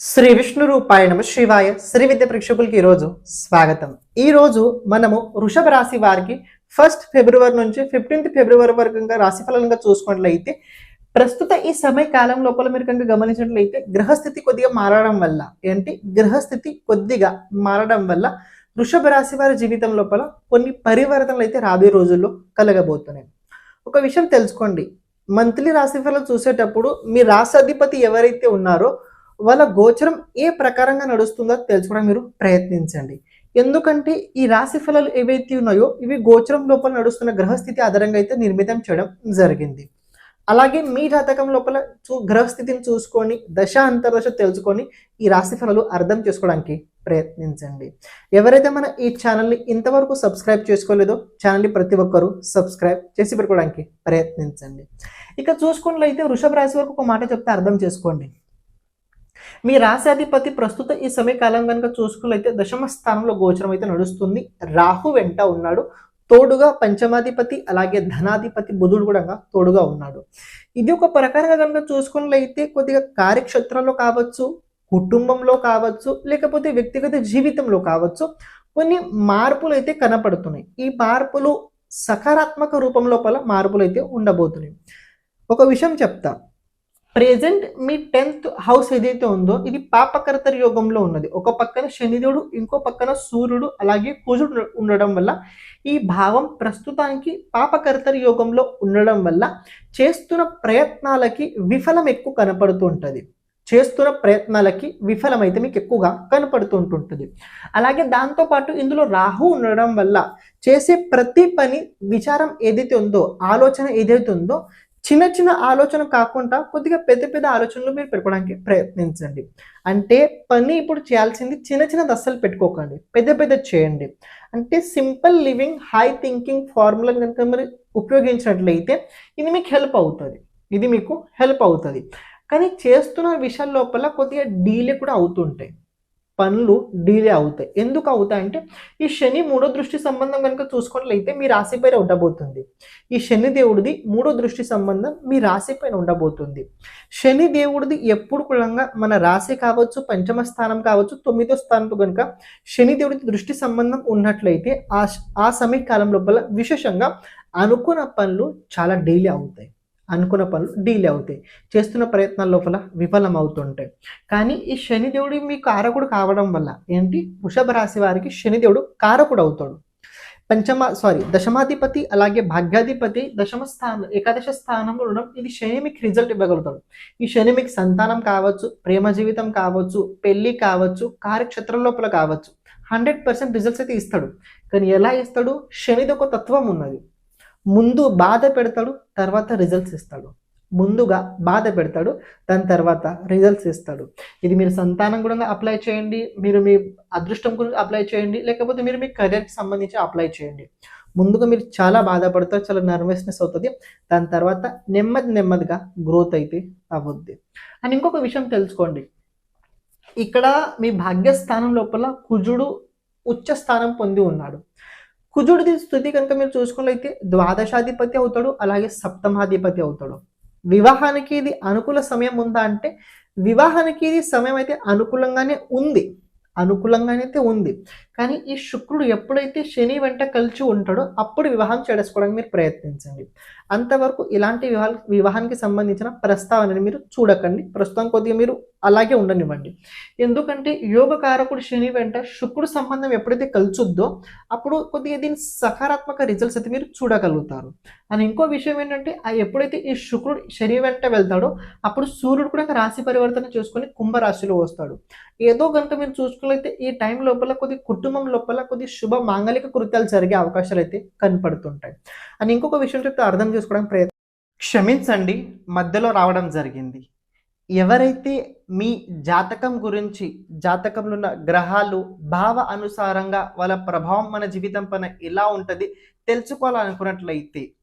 శ్రీ విష్ణు రూపాయ నమ శివాయ. శ్రీ విద్య ప్రేక్షకులకి ఈరోజు స్వాగతం. ఈ రోజు మనము వృషభ రాశి వారికి ఫస్ట్ ఫిబ్రవరి నుంచి ఫిఫ్టీన్త్ ఫిబ్రవరి వరకు రాశి ఫలంగా చూసుకున్నట్లయితే ప్రస్తుత ఈ సమయ కాలం లోపల మీరు కనుక గమనించినట్లయితే గ్రహస్థితి కొద్దిగా మారడం వల్ల ఏంటి? గ్రహస్థితి కొద్దిగా మారడం వల్ల వృషభ రాశి వారి జీవితం లోపల కొన్ని పరివర్తనలు అయితే రాబోయే రోజుల్లో కలగబోతున్నాయి. ఒక విషయం తెలుసుకోండి. మంత్లీ రాశి ఫలం చూసేటప్పుడు మీ రాశి అధిపతి ఎవరైతే ఉన్నారో వాళ్ళ గోచరం ఏ ప్రకారంగా నడుస్తుందో తెలుసుకోవడం మీరు ప్రయత్నించండి. ఎందుకంటే ఈ రాశి ఫలాలు ఏవైతే ఉన్నాయో ఇవి గోచరం లోపల నడుస్తున్న గ్రహస్థితి ఆధారంగా అయితే నిర్మితం చేయడం జరిగింది. అలాగే మీ జాతకం లోపల చూ గ్రహస్థితిని చూసుకొని దశ అంతర్దశ తెలుసుకొని ఈ రాశి ఫలాలు అర్థం చేసుకోవడానికి ప్రయత్నించండి. ఎవరైతే మన ఈ ఛానల్ని ఇంతవరకు సబ్స్క్రైబ్ చేసుకోలేదో ఛానల్ని ప్రతి ఒక్కరూ సబ్స్క్రైబ్ చేసి పెట్టుకోవడానికి ప్రయత్నించండి. ఇక చూసుకున్నట్లయితే వృషభ రాశి వరకు ఒక మాట చెప్తే అర్థం చేసుకోండి. మీ రాశాధిపతి ప్రస్తుత ఈ సమయకాలం కనుక చూసుకున్నైతే దశమ స్థానంలో గోచరం అయితే నడుస్తుంది. రాహు వెంట ఉన్నాడు. తోడుగా పంచమాధిపతి అలాగే ధనాధిపతి బుధుడు కూడా తోడుగా ఉన్నాడు. ఇది ఒక ప్రకారంగా కనుక చూసుకున్నట్లయితే కొద్దిగా కార్యక్షేత్రంలో కావచ్చు కుటుంబంలో కావచ్చు లేకపోతే వ్యక్తిగత జీవితంలో కావచ్చు కొన్ని మార్పులు అయితే కనపడుతున్నాయి. ఈ మార్పులు సకారాత్మక రూపం లోపల మార్పులు అయితే ఉండబోతున్నాయి. ఒక విషయం చెప్తా. ప్రెజెంట్ మీ టెన్త్ హౌస్ ఏదైతే ఉందో ఇది పాపకర్తరి యోగంలో ఉన్నది. ఒక పక్కన శనిదేవుడు ఇంకో పక్కన సూర్యుడు అలాగే కుజుడు ఉండడం వల్ల ఈ భావం ప్రస్తుతానికి పాపకర్తరి యోగంలో ఉండడం వల్ల చేస్తున్న ప్రయత్నాలకి విఫలం ఎక్కువ కనపడుతూ ఉంటుంది చేస్తున్న ప్రయత్నాలకి విఫలమైతే మీకు ఎక్కువగా కనపడుతూ ఉంటుంటుంది అలాగే దాంతోపాటు ఇందులో రాహు ఉండడం వల్ల చేసే ప్రతి పని విచారం ఏదైతే ఉందో ఆలోచన ఏదైతే ఉందో చిన్న చిన్న ఆలోచన కాకుండా కొద్దిగా పెద్ద పెద్ద ఆలోచనలు మీరు పెట్టుకోవడానికి ప్రయత్నించండి. అంటే పని ఇప్పుడు చేయాల్సింది చిన్న చిన్నది అస్సలు పెట్టుకోకండి. పెద్ద పెద్ద చేయండి. అంటే simple living high thinking formula కనుక మీరు ఉపయోగించినట్లయితే ఇది మీకు హెల్ప్ అవుతుంది. ఇది మీకు హెల్ప్ అవుతుంది. కానీ చేస్తున్న విషయాల లోపల కొద్దిగా డీలే కూడా అవుతుంటాయి. పనులు డీలే అవుతాయి. ఎందుకు అవుతాయంటే ఈ శని మూడో దృష్టి సంబంధం కనుక చూసుకున్నట్లయితే మీ రాశి పైన ఉండబోతుంది. ఈ శని దేవుడిది మూడో దృష్టి సంబంధం మీ రాశి పైన ఉండబోతుంది. శని దేవుడిది ఎప్పుడు కూడా మన రాశి కావచ్చు పంచమ స్థానం కావచ్చు తొమ్మిదో స్థానంలో కనుక శని దేవుడికి దృష్టి సంబంధం ఉన్నట్లయితే ఆ ఆ సమయ కాలం లోపల విశేషంగా అనుకున్న పనులు చాలా డీలే అవుతాయి. అనుకున్న పనులు డీలే అవుతాయి. చేస్తున్న ప్రయత్నాల లోపల విఫలం అవుతుంటాయి కానీ ఈ శనిదేవుడు మీకు కారకుడు కావడం వల్ల ఏంటి? వృషభ రాశి వారికి శనిదేవుడు కారకుడు అవుతాడు. పంచమ సారీ దశమాధిపతి అలాగే భాగ్యాధిపతి దశమ స్థానం ఏకాదశ స్థానంలో ఉండడం ఇది శని మీకు రిజల్ట్ ఇవ్వగలుగుతాడు. ఈ శని మీకు సంతానం కావచ్చు ప్రేమ జీవితం కావచ్చు పెళ్ళి కావచ్చు కార్యక్షేత్రం లోపల కావచ్చు. హండ్రెడ్ పర్సెంట్ రిజల్ట్స్ అయితే ఇస్తాడు. కానీ ఎలా ఇస్తాడు? శనిది ఒక తత్వం ఉన్నది. ముందు బాధ పెడతాడు తర్వాత రిజల్ట్స్ ఇస్తాడు. ముందుగా బాధ పెడతాడు దాని తర్వాత రిజల్ట్స్ ఇస్తాడు. ఇది మీరు సంతానం కూడా అప్లై చేయండి మీరు మీ అదృష్టం గురించి అప్లై చేయండి లేకపోతే మీరు మీ కెరీర్కి సంబంధించి అప్లై చేయండి. ముందుగా మీరు చాలా బాధపడతారు చాలా నర్వస్నెస్ అవుతుంది దాని తర్వాత నెమ్మది నెమ్మదిగా గ్రోత్ అయితే అవ్వద్ది అండ్ ఇంకొక విషయం తెలుసుకోండి. ఇక్కడ మీ భాగ్యస్థానం లోపల కుజుడు ఉచ్చ స్థానం పొంది ఉన్నాడు. కుజుడిది స్థుతి కనుక మీరు చూసుకున్నట్లయితే ద్వాదశాధిపతి అవుతాడు అలాగే సప్తమాధిపతి అవుతాడు. వివాహానికి ఇది అనుకూల సమయం ఉందా అంటే వివాహానికి ఇది సమయం అయితే అనుకూలంగానే ఉంది. అనుకూలంగానే అయితే ఉంది. కానీ ఈ శుక్రుడు ఎప్పుడైతే శని వెంట కలిసి ఉంటాడో అప్పుడు వివాహం చేసుకోవడానికి మీరు ప్రయత్నించండి. అంతవరకు ఇలాంటి వివాహ వివాహానికి సంబంధించిన ప్రస్తావనని మీరు చూడకండి. ప్రస్తుతం కొద్దిగా మీరు అలాగే ఉండనివ్వండి. ఎందుకంటే యోగకారకుడు శని వెంట శుక్రుడు సంబంధం ఎప్పుడైతే కలుచుద్దో అప్పుడు కొద్దిగా దీని సకారాత్మక రిజల్ట్స్ అయితే మీరు చూడగలుగుతారు. అని ఇంకో విషయం ఏంటంటే ఎప్పుడైతే ఈ శుక్రుడు శని వెంట వెళ్తాడో అప్పుడు సూర్యుడు కూడా రాశి పరివర్తన చేసుకొని కుంభరాశిలో వస్తాడు. ఏదో కనుక మీరు చూసుకున్నట్లయితే ఈ టైం లోపల కొద్దిగా కుటుంబ కుటుంబం లోపల కొద్ది శుభ మాంగళిక కృత్యాలు జరిగే అవకాశాలు అయితే కనపడుతుంటాయి. అని ఇంకొక విషయం చెప్తే అర్థం చేసుకోవడానికి ప్రయత్నం క్షమించండి మధ్యలో రావడం జరిగింది. ఎవరైతే మీ జాతకం గురించి జాతకంలో ఉన్న గ్రహాలు భావ అనుసారంగా వాళ్ళ ప్రభావం మన జీవితం పైన ఎలా ఉంటుంది తెలుసుకోవాలనుకున్నట్లయితే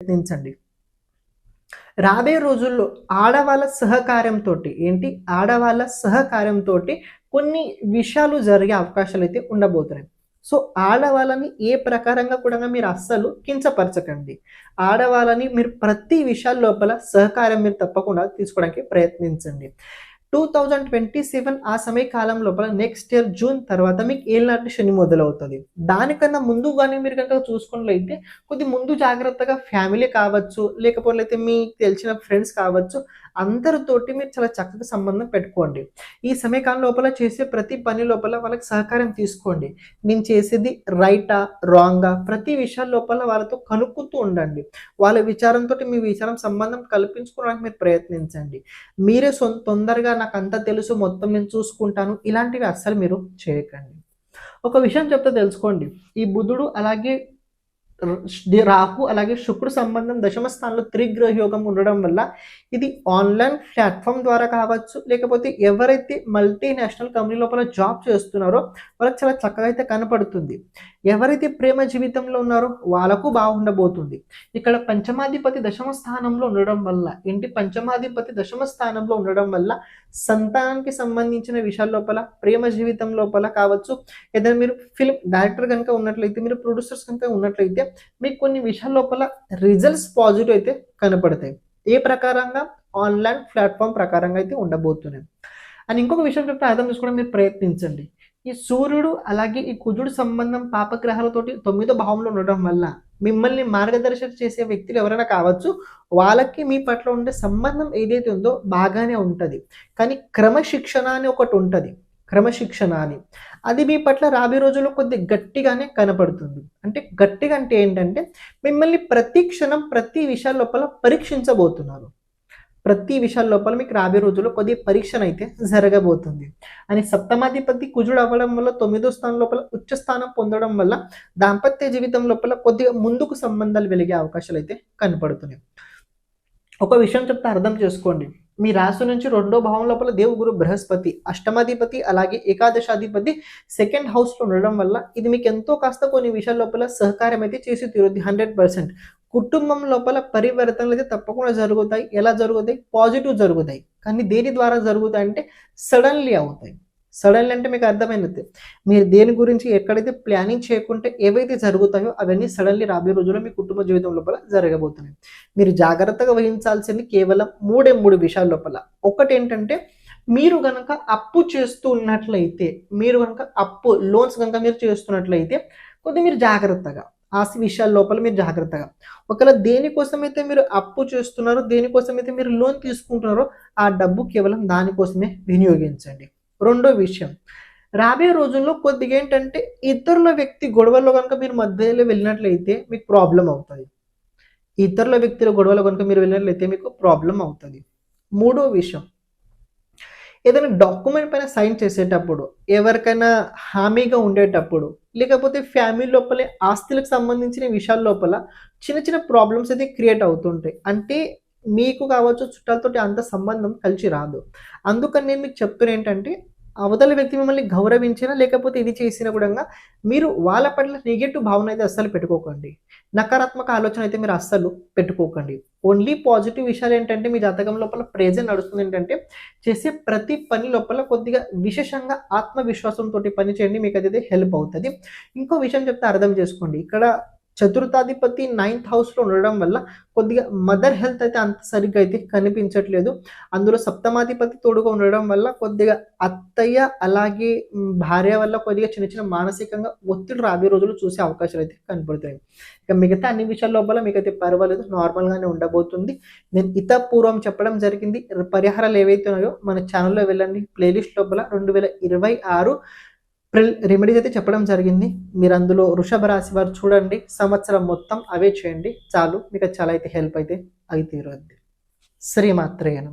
ప్రయత్నించండి. రాబోయే రోజుల్లో ఆడవాళ్ళ సహకారంతో ఏంటి? ఆడవాళ్ళ సహకారంతో కొన్ని విషయాలు జరిగే అవకాశాలు అయితే ఉండబోతున్నాయి. సో ఆడవాళ్ళని ఏ ప్రకారంగా కూడా మీరు అస్సలు కించపరచకండి. ఆడవాళ్ళని మీరు ప్రతి విషయాల లోపల సహకారం మీరు తప్పకుండా తీసుకోవడానికి ప్రయత్నించండి. టూ థౌజండ్ ట్వంటీ సెవెన్ ఆ సమయకాలం లోపల నెక్స్ట్ ఇయర్ జూన్ తర్వాత మీకు ఏళ్ళనాటి శని మొదలవుతుంది. దానికన్నా ముందు కానీ మీరు కనుక చూసుకున్నట్లయితే కొద్ది ముందు జాగ్రత్తగా ఫ్యామిలీ కావచ్చు లేకపోతే మీకు తెలిసిన ఫ్రెండ్స్ కావచ్చు అందరితోటి మీరు చాలా చక్కగా సంబంధం పెట్టుకోండి. ఈ సమయకాలం లోపల చేసే ప్రతి పని లోపల వాళ్ళకి సహకారం తీసుకోండి. నేను చేసేది రైటా రాంగా ప్రతి విషయాల లోపల వాళ్ళతో కనుక్కుంటూ ఉండండి. వాళ్ళ విచారంతో మీ విచారం సంబంధం కల్పించుకోవడానికి మీరు ప్రయత్నించండి. మీరే సొంత తొందరగా నాకు అంతా తెలుసు మొత్తం నేను చూసుకుంటాను ఇలాంటివి అస్సలు మీరు చేయకండి. ఒక విషయం చెప్తే తెలుసుకోండి. ఈ బుధుడు అలాగే రాహు అలాగే శుక్రుడు సంబంధం దశమ స్థానంలో త్రిగ్రహ యోగం ఉండడం వల్ల ఇది ఆన్లైన్ ప్లాట్ఫామ్ ద్వారా కావచ్చు. లేకపోతే ఎవరైతే మల్టీనేషనల్ కంపెనీ లోపల జాబ్ చేస్తున్నారో వాళ్ళకి చాలా చక్కగా అయితే కనపడుతుంది. ఎవరైతే ప్రేమ జీవితంలో ఉన్నారో వాళ్ళకు బాగుండబోతుంది. ఇక్కడ పంచమాధిపతి దశమ స్థానంలో ఉండడం వల్ల ఇంటి పంచమాధిపతి దశమ స్థానంలో ఉండడం వల్ల సంతానానికి సంబంధించిన విషయాల లోపల ప్రేమ జీవితం లోపల కావచ్చు. ఏదైనా మీరు ఫిల్మ్ డైరెక్టర్ కనుక ఉన్నట్లయితే మీరు ప్రొడ్యూసర్స్ కనుక ఉన్నట్లయితే మీకు కొన్ని విషయాల లోపల రిజల్ట్స్ పాజిటివ్ అయితే కనపడతాయి. ఏ ప్రకారంగా? ఆన్లైన్ ప్లాట్ఫామ్ ప్రకారంగా అయితే ఉండబోతున్నాయి. అని ఇంకొక విషయం చెప్తే అర్థం చేసుకోవడం మీరు ప్రయత్నించండి. ఈ సూర్యుడు అలాగే ఈ కుజుడు సంబంధం పాపగ్రహాలతోటి తొమ్మిదో భావంలో ఉండడం వల్ల మిమ్మల్ని మార్గదర్శనం చేసే వ్యక్తులు ఎవరైనా కావచ్చు వాళ్ళకి మీ పట్ల ఉండే సంబంధం ఏదైతే ఉందో బాగానే ఉంటుంది. కానీ క్రమశిక్షణ అని ఒకటి ఉంటుంది. క్రమశిక్షణ అని అది మీ పట్ల రాబోయే రోజుల్లో కొద్ది గట్టిగానే కనపడుతుంది. అంటే గట్టిగా అంటే ఏంటంటే మిమ్మల్ని ప్రతి క్షణం ప్రతి విషయాల లోపల పరీక్షించబోతున్నారు. ప్రతి విషయాల లోపల మీకు రాబోయే రోజుల్లో కొద్ది పరీక్షణ అయితే జరగబోతుంది. అని సప్తమాధిపతి కుజుడు అవ్వడం వల్ల తొమ్మిదో స్థానం లోపల ఉచ్చ స్థానం పొందడం వల్ల దాంపత్య జీవితం లోపల కొద్దిగా ముందుకు సంబంధాలు వెలిగే అవకాశాలు అయితే కనపడుతున్నాయి. ఒక విషయం చెప్తే అర్థం చేసుకోండి. మీ రాశి నుంచి రెండో భావం లోపల దేవుగురు బృహస్పతి అష్టమాధిపతి అలాగే ఏకాదశాధిపతి సెకండ్ హౌస్లో ఉండడం వల్ల ఇది మీకు ఎంతో కాస్త కొన్ని విషయాల లోపల సహకారం అయితే చేసి తీరుద్ది హండ్రెడ్ పర్సెంట్ కుటుంబం లోపల పరివర్తనలు అయితే తప్పకుండా జరుగుతాయి. ఎలా జరుగుతాయి? పాజిటివ్ జరుగుతాయి. కానీ దేని ద్వారా జరుగుతాయి అంటే సడన్లీ అవుతాయి. సడన్లీ అంటే మీకు అర్థమైనది మీరు దేని గురించి ఎక్కడైతే ప్లానింగ్ చేయకుంటే ఏవైతే జరుగుతాయో అవన్నీ సడన్లీ రాబోయే రోజుల్లో మీ కుటుంబ జీవితం లోపల జరగబోతున్నాయి. మీరు జాగ్రత్తగా వహించాల్సింది కేవలం మూడే మూడు విషయాల లోపల. ఒకటి ఏంటంటే మీరు కనుక అప్పు చేస్తూ ఉన్నట్లయితే మీరు కనుక అప్పు లోన్స్ కనుక మీరు చేస్తున్నట్లయితే కొద్దిగా మీరు జాగ్రత్తగా ఆ విషయాల లోపల మీరు జాగ్రత్తగా. ఒకవేళ దేనికోసమైతే మీరు అప్పు చేస్తున్నారో దేనికోసమైతే మీరు లోన్ తీసుకుంటున్నారో ఆ డబ్బు కేవలం దానికోసమే వినియోగించండి. రెండో విషయం. రాబోయే రోజుల్లో కొద్దిగా ఏంటంటే ఇతరుల వ్యక్తి గొడవల్లో కనుక మీరు మధ్యలో వెళ్ళినట్లయితే మీకు ప్రాబ్లం అవుతుంది. ఇతరుల వ్యక్తుల గొడవలో కనుక మీరు వెళ్ళినట్లయితే మీకు ప్రాబ్లం అవుతుంది. మూడో విషయం. ఏదైనా డాక్యుమెంట్ పైన సైన్ చేసేటప్పుడు ఎవరికైనా హామీగా ఉండేటప్పుడు లేకపోతే ఫ్యామిలీ లోపలే ఆస్తులకు సంబంధించిన విషయాల లోపల చిన్న చిన్న ప్రాబ్లమ్స్ అయితే క్రియేట్ అవుతుంటాయి. అంటే మీకు కావచ్చు చుట్టాలతోటి అంత సంబంధం కలిసి రాదు. అందుకని నేను మీకు చెప్తున్నా ఏంటంటే అవతల వ్యక్తి మిమ్మల్ని గౌరవించినా లేకపోతే ఇది చేసినా కూడా మీరు వాళ్ళ పట్ల నెగటివ్ భావన అయితే అస్సలు పెట్టుకోకండి. నకారాత్మక ఆలోచన అయితే మీరు అస్సలు పెట్టుకోకండి. ఓన్లీ పాజిటివ్ విషయాలు ఏంటంటే మీ జాతకం లోపల ప్రేజెంట్ నడుస్తుంది ఏంటంటే చేసే ప్రతి పని లోపల కొద్దిగా విశేషంగా ఆత్మవిశ్వాసంతో పని చేయండి మీకు అది హెల్ప్ అవుతుంది. ఇంకో విషయం చెప్తే అర్థం చేసుకోండి. ఇక్కడ చతుర్థాధిపతి నైన్త్ హౌస్లో ఉండడం వల్ల కొద్దిగా మదర్ హెల్త్ అయితే అంత సరిగ్గా అయితే కనిపించట్లేదు. అందులో సప్తమాధిపతి తోడుగా ఉండడం వల్ల కొద్దిగా అత్తయ్య అలాగే భార్య వల్ల కొద్దిగా చిన్న చిన్న మానసికంగా ఒత్తిడి రాబోయే రోజులు చూసే అవకాశాలు అయితే కనపడుతాయి ఇక మిగతా అన్ని విషయాల లోపల మీకైతే పర్వాలేదు నార్మల్గానే ఉండబోతుంది. నేను ఇత పూర్వం చెప్పడం జరిగింది పరిహారాలు ఏవైతే ఉన్నాయో మన ఛానల్లో వెళ్ళండి. ప్లేలిస్ట్ లోపల రెండు వేల ఇరవై ఆరు రెమెడీస్ అయితే చెప్పడం జరిగింది. మీరు అందులో వృషభ రాశి వారు చూడండి. సంవత్సరం మొత్తం అవే చేయండి. చాలు. మీకు చాలా అయితే హెల్ప్ అయితే అయితే తీరుద్ది. శ్రీమాత్రేయను